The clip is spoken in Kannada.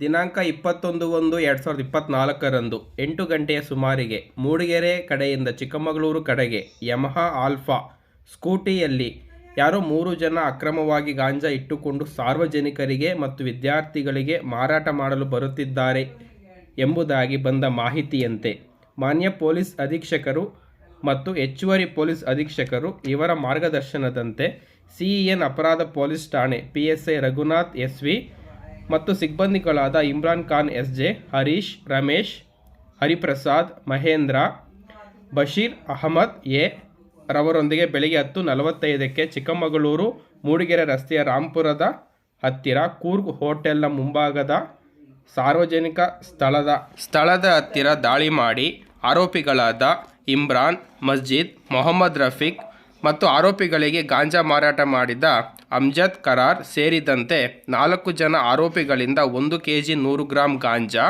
ದಿನಾಂಕ ಇಪ್ಪತ್ತೊಂದು ಒಂದು ಎರಡು ಸಾವಿರದ ಇಪ್ಪತ್ತ್ನಾಲ್ಕರಂದು ಎಂಟು ಗಂಟೆಯ ಸುಮಾರಿಗೆ ಮೂಡಿಗೆರೆ ಕಡೆಯಿಂದ ಚಿಕ್ಕಮಗಳೂರು ಕಡೆಗೆ ಯಮಹಾ ಆಲ್ಫಾ ಸ್ಕೂಟಿಯಲ್ಲಿ ಯಾರೋ ಮೂರು ಜನ ಅಕ್ರಮವಾಗಿ ಗಾಂಜಾ ಇಟ್ಟುಕೊಂಡು ಸಾರ್ವಜನಿಕರಿಗೆ ಮತ್ತು ವಿದ್ಯಾರ್ಥಿಗಳಿಗೆ ಮಾರಾಟ ಮಾಡಲು ಬರುತ್ತಿದ್ದಾರೆ ಎಂಬುದಾಗಿ ಬಂದ ಮಾಹಿತಿಯಂತೆ ಮಾನ್ಯ ಪೊಲೀಸ್ ಅಧೀಕ್ಷಕರು ಮತ್ತು ಹೆಚ್ಚುವರಿ ಪೊಲೀಸ್ ಅಧೀಕ್ಷಕರು ಇವರ ಮಾರ್ಗದರ್ಶನದಂತೆ ಸಿಇಎನ್ ಅಪರಾಧ ಪೊಲೀಸ್ ಠಾಣೆ P S I Raghunath S V ಮತ್ತು ಸಿಬ್ಬಂದಿಗಳಾದ Imran Khan, S J, Harish, Ramesh, Hariprasad, Mahendra, Basheer Ahmed, A. ರವರೊಂದಿಗೆ ಬೆಳಿಗ್ಗೆ ಹತ್ತು ನಲವತ್ತೈದಕ್ಕೆ ಚಿಕ್ಕಮಗಳೂರು, ಮೂಡಿಗೆರೆ ರಸ್ತೆಯ ರಾಂಪುರದ ಹತ್ತಿರ ಕೂರ್ಗ್ ಹೋಟೆಲ್ನ ಮುಂಭಾಗದ ಸಾರ್ವಜನಿಕ ಸ್ಥಳದ ಸ್ಥಳದ ಹತ್ತಿರ ದಾಳಿ ಮಾಡಿ ಆರೋಪಿಗಳಾದ ಇಮ್ರಾನ್, ಮಸ್ಜಿದ್, ಮೊಹಮ್ಮದ್ ರಫೀಕ್ ಮತ್ತು ಆರೋಪಿಗಳಿಗೆ ಗಾಂಜಾ ಮಾರಾಟ ಮಾಡಿದ ಅಮ್ಜದ್ ಕರಾರ್ ಸೇರಿದಂತೆ ನಾಲ್ಕು ಜನ ಆರೋಪಿಗಳಿಂದ ಒಂದು ಕೆಜಿ ನೂರು ಗ್ರಾಂ ಗಾಂಜಾ